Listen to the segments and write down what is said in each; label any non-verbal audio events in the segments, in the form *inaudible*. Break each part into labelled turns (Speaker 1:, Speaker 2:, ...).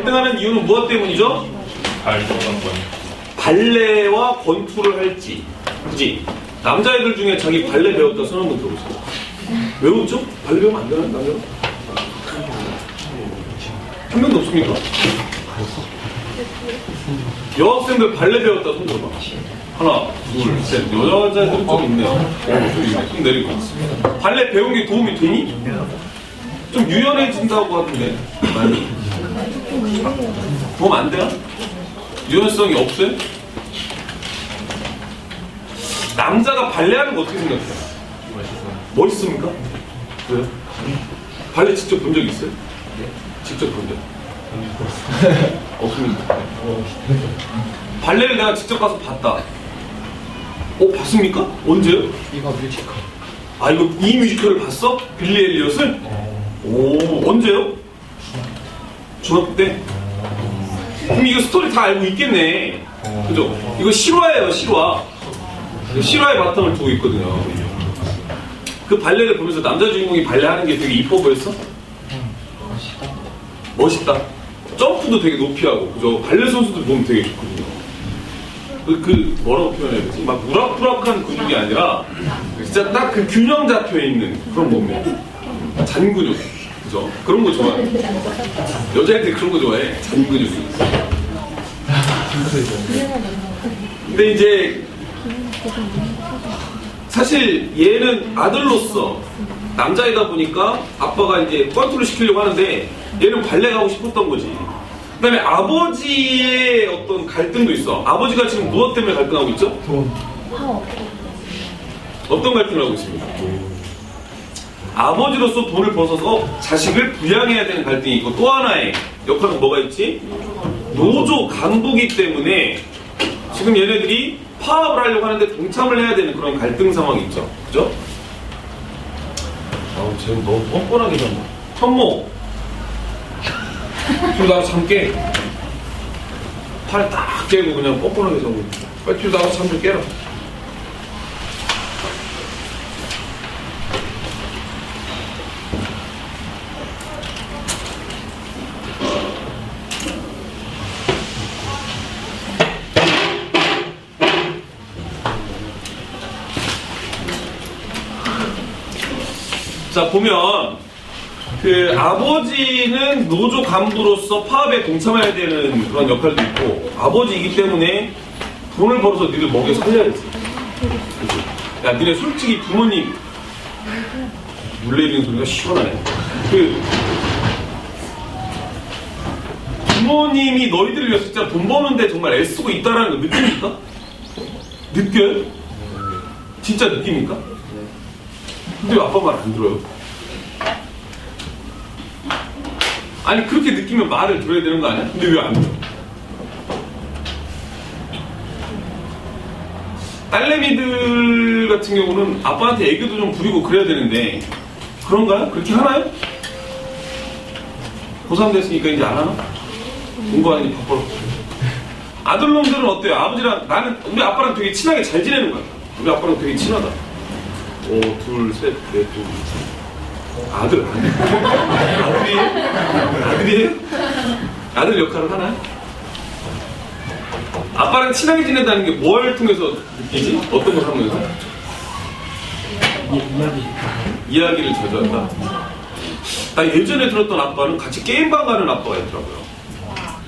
Speaker 1: 갈등하는 이유는 무엇 때문이죠? 발레와 권투를 할지 그지 남자애들 중에 자기 발레 배웠다 손 한번 들어보세요 외웠죠? 발레 배우면 안 되나 남자? 한 명도 없습니까? 여학생들 발레 배웠다 손 들어봐 하나 둘 셋 여자애들은 좀 있네요 어, 좀 내리고 발레 배운 게 도움이 되니? 좀 유연해진다고 하던데 도움 안 돼요? 유연성이 없어요? 남자가 발레하는 거 어떻게 생각해요? 멋있습니까? 왜요? 발레 직접 본 적 있어요? 직접 본 적? *laughs* 없습니다. *laughs* 발레를 내가 직접 가서 봤다. 어, 봤습니까? 언제요?
Speaker 2: 이거 뮤지컬.
Speaker 1: 아, 이거 이 뮤지컬을 봤어? 빌리 엘리엇을? 오, 언제요? 중학교 때? 그럼 이거 스토리 다 알고 있겠네. 그죠? 이거 실화예요, 실화. 실화의 바탕을 두고 있거든요. 그 발레를 보면서 남자 주인공이 발레하는 게 되게 이뻐 보였어? 멋있다. 점프도 되게 높이 하고, 그죠? 발레 선수들 보면 되게 좋거든요. 그, 그 뭐라고 표현해야 되지? 막 우락부락한 근육이 아니라 진짜 딱 그 균형 잡혀 있는 그런 몸매. 잔 근육. 그죠? 그런 거 좋아해. 여자애들 그런 거 좋아해. 잔 근육이. 근데 이제 사실 얘는 아들로서 남자이다 보니까 아빠가 이제 권투를 시키려고 하는데 얘는 발레 가고 싶었던 거지. 그 다음에 아버지의 어떤 갈등도 있어. 아버지가 지금 무엇 때문에 갈등하고 있죠?
Speaker 2: 돈.
Speaker 1: 어떤 갈등을 하고 있습니까? 아버지로서 돈을 벌어서 자식을 부양해야 되는 갈등이 있고 또 하나의 역할은 뭐가 있지? 노조 간부기 때문에 지금 얘네들이 파업을 하려고 하는데 동참을 해야 되는 그런 갈등 상황이 있죠. 그죠? 아우, 쟤는 너무 뻔뻔하게 잡네. 현모. 지금 나가 잠 깨. 팔 딱 깨고 그냥 뻔뻔하게 자고. 빨리 뒤로 나가서 잠좀 깨라. 자 보면 그 아버지는 노조 간부로서 파업에 동참해야 되는 그런 역할도 있고 아버지이기 때문에 돈을 벌어서 니들 먹여 살려야지. 그치? 야 니네 솔직히 부모님 물레이는 소리가 시원하네. 그 부모님이 너희들을 위해서 진짜 돈 버는데 정말 애쓰고 있다라는 거 느낍니까? 느껴요? 진짜 느낍니까? 근데 왜 아빠 말 안 들어요? 아니 그렇게 느끼면 말을 들어야 되는 거 아니야? 근데 왜 안 들어? 딸내미들 같은 경우는 아빠한테 애교도 좀 부리고 그래야 되는데 그런가요? 그렇게 하나요? 고3 됐으니까 이제 안 하나? 공부 안 하니 바빠서 아들놈들은 어때요? 아버지랑 나는 우리 아빠랑 되게 친하게 잘 지내는 거야 우리 아빠랑 되게 친하다 오, 둘, 셋, 넷, 둘, 셋. 아들, 아들. 아들이에요? 아들이에요? 아들 역할을 하나요? 아빠랑 친하게 지낸다는 게 뭘 통해서 느끼지? 어떤 걸 하면서?
Speaker 2: 이야기.
Speaker 1: 이야기 를 자주 한다. 나 예전에 들었던 아빠는 같이 게임방 가는 아빠가 있더라고요.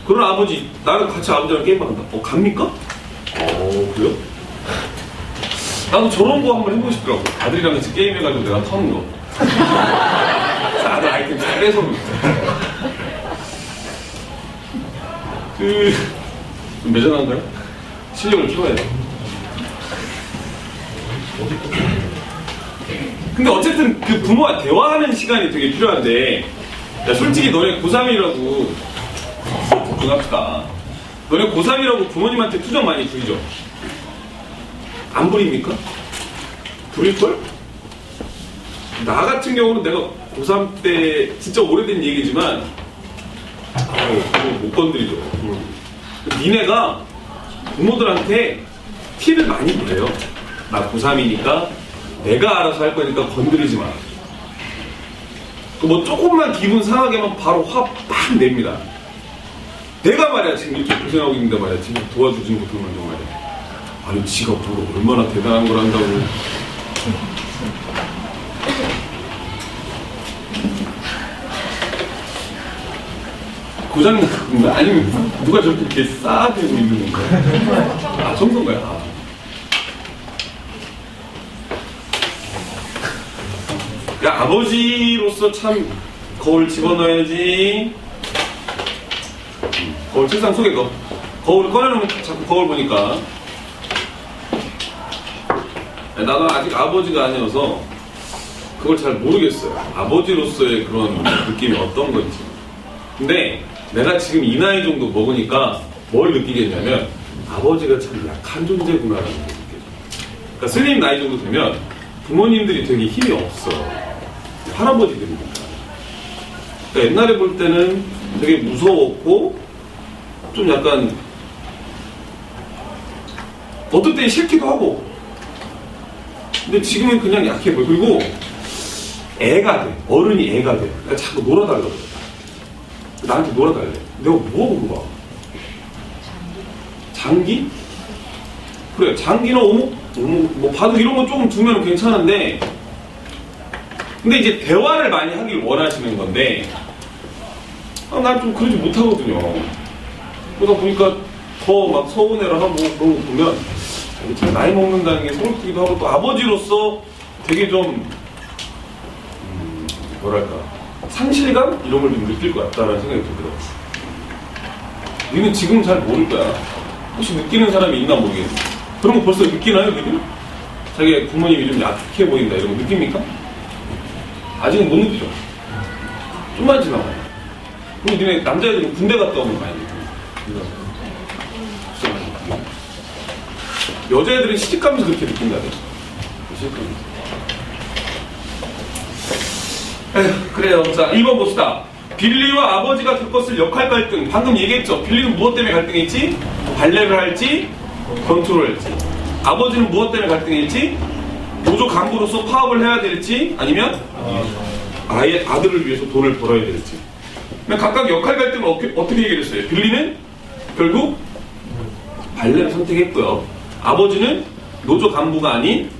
Speaker 1: 그런 아버지, 나는 같이 아버지랑 게임방 간다. 어, 갑니까? 어, 그래요? 나도 저런 거 한번 해보고 싶더라고. 아들이랑 같이 게임해가지고 내가 터는 거. *laughs* 아들 아이템 다 뺏어오고 있어. 그, 좀 매전한가요? 실력을 키워야 돼. 근데 어쨌든 그 부모와 대화하는 시간이 되게 필요한데, 야, 솔직히 너네 고3이라고, 집중합시다. 너네 고3이라고 부모님한테 투정 많이 부리죠? 안 부립니까? 부릴걸? 나 같은 경우는 내가 고3 때 진짜 오래된 얘기지만 아유, 못 건드리죠. 니네가 부모들한테 티를 많이 내요. 나 고3이니까 내가 알아서 할 거니까 건드리지 마. 그뭐 조금만 기분 상하게만 바로 화팍 냅니다. 내가 말이야 지금 이렇게 고생하고 있는데 말이야 지금 도와주진 못하는 건 말이야 아니 지가 뭘 얼마나 대단한 걸 한다고 고장난 건가? 아니면 누가 저렇게 이렇게 싸대고 있는 건가? 아 정도인 거야 아. 야 아버지로서 참 거울 집어넣어야지 거울 책상 속에 넣어 거울 꺼내놓으면 자꾸 거울 보니까 나도 아직 아버지가 아니어서 그걸 잘 모르겠어요. 아버지로서의 그런 느낌이 어떤 건지. 근데 내가 지금 이 나이 정도 먹으니까 뭘 느끼겠냐면 아버지가 참 약한 존재구나라는 걸 느껴져 그러니까 스님 나이 정도 되면 부모님들이 되게 힘이 없어 할아버지들이니까 그러니까 옛날에 볼 때는 되게 무서웠고 좀 약간 어떨 땐 싫기도 하고 근데 지금은 그냥 약해 보여 그리고 애가 돼 어른이 애가 돼 그러니까 자꾸 놀아달라고. 나한테 놀아달래 내가 뭐 물어봐 장기? 그래 장기나 오목? 오목 뭐 바둑 이런 거 조금 두면 괜찮은데 근데 이제 대화를 많이 하길 원하시는 건데 아, 난 좀 그러지 못하거든요 그러다 보니까 더 막 서운해를 하고 그런 거 보면 참 나이 먹는다는 게 서글프기도 하고 또 아버지로서 되게 좀 음, 뭐랄까 상실감 이런 걸 좀 느낄 것 같다라는 생각이 들더라고. 니는 지금 잘 모를 거야. 혹시 느끼는 사람이 있나 모르겠어. 그런 거 벌써 느끼나요, 니들? 자기 부모님이 좀 약해 보인다 이런 거 느낍니까? 아직은 못 느끼죠. 좀만 지나봐요. 그럼 니네 남자애들은 군대 갔다 오면 많이 느껴요. 진짜 많이 느껴요. 여자애들은 시집가면서 그렇게 느낀다네. 에휴, 그래요. 자, 1번 봅시다. 빌리와 아버지가 겪었을 역할 갈등. 방금 얘기했죠. 빌리는 무엇 때문에 갈등했지? 발레를 할지, 권투를 할지. 아버지는 무엇 때문에 갈등했지? 노조 간부로서 파업을 해야 될지, 아니면 아예 아들을 위해서 돈을 벌어야 될지. 각각 역할 갈등을 어떻게, 해결했어요? 빌리는 결국 발레를 선택했고요. 아버지는 노조 간부가 아닌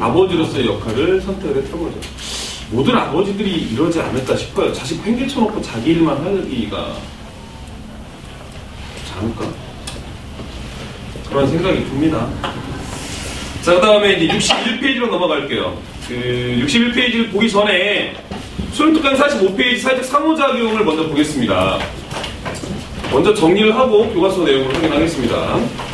Speaker 1: 아버지로서의 역할을 선택을 했던 거죠. 모든 아버지들이 이러지 않을까 싶어요. 자식 팽개쳐놓고 자기 일만 하기가 않을까? 그런 생각이 듭니다. 자, 그 다음에 이제 61페이지로 넘어갈게요. 그 61페이지를 보기 전에 수능특강 45페이지 살짝 상호작용을 먼저 보겠습니다. 먼저 정리를 하고 교과서 내용을 확인하겠습니다.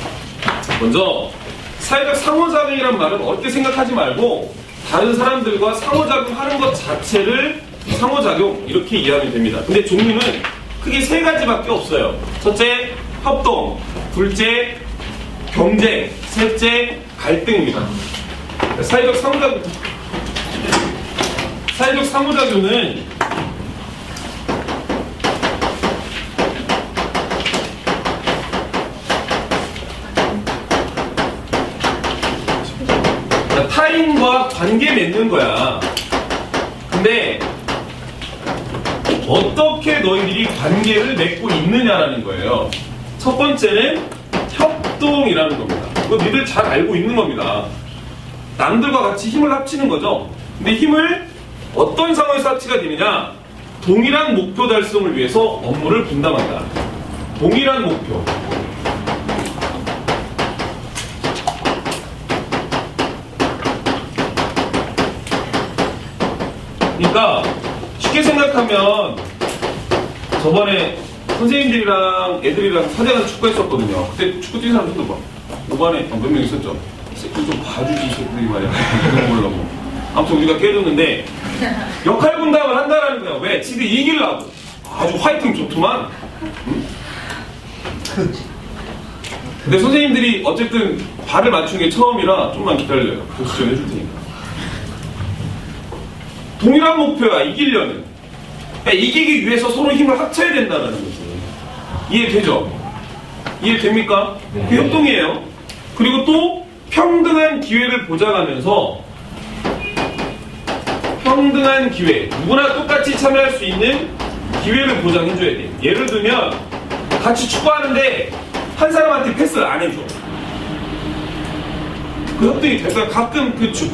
Speaker 1: 먼저 사회적 상호작용이란 말은 어떻게 생각하지 말고 다른 사람들과 상호작용하는 것 자체를 상호작용 이렇게 이해하면 됩니다. 근데 종류는 크게 세 가지밖에 없어요. 첫째 협동, 둘째 경쟁, 셋째 갈등입니다. 사회적 상호작용 사회적 상호작용은 그러니까 타인과 관계 맺는 거야. 근데 어떻게 너희들이 관계를 맺고 있느냐라는 거예요. 첫 번째는 협동이라는 겁니다. 그거 니들 잘 알고 있는 겁니다. 남들과 같이 힘을 합치는 거죠. 근데 힘을 어떤 상황에서 합치가 되느냐? 동일한 목표 달성을 위해서 업무를 분담한다. 동일한 목표. 그러니까 쉽게 생각하면 저번에 선생님들이랑 애들이랑 사대강 축구했었거든요. 그때 축구 뛰는 사람 좀더 봐. 5반에 몇 명 있었죠. 새끼 좀 봐주지 새끼들이 말이야. *laughs* 그런 보려고. 아무튼 우리가 깨졌는데 역할 분담을 한다라는 거야. 왜? 지들 이기려고. 아주 화이팅 좋더만. 응? 근데 선생님들이 어쨌든 발을 맞춘 게 처음이라 좀만 기다려요. 교수 좀 해줄 테니까. 동일한 목표야 이기려는 그러니까 이기기 위해서 서로 힘을 합쳐야 된다는 거지 이해되죠? 이해됩니까? 그 협동이에요 그리고 또 평등한 기회를 보장하면서 평등한 기회 누구나 똑같이 참여할 수 있는 기회를 보장해줘야 돼 예를 들면 같이 축구하는데 한 사람한테 패스를 안 해줘. 그 협동이 될까? 가끔 그 축,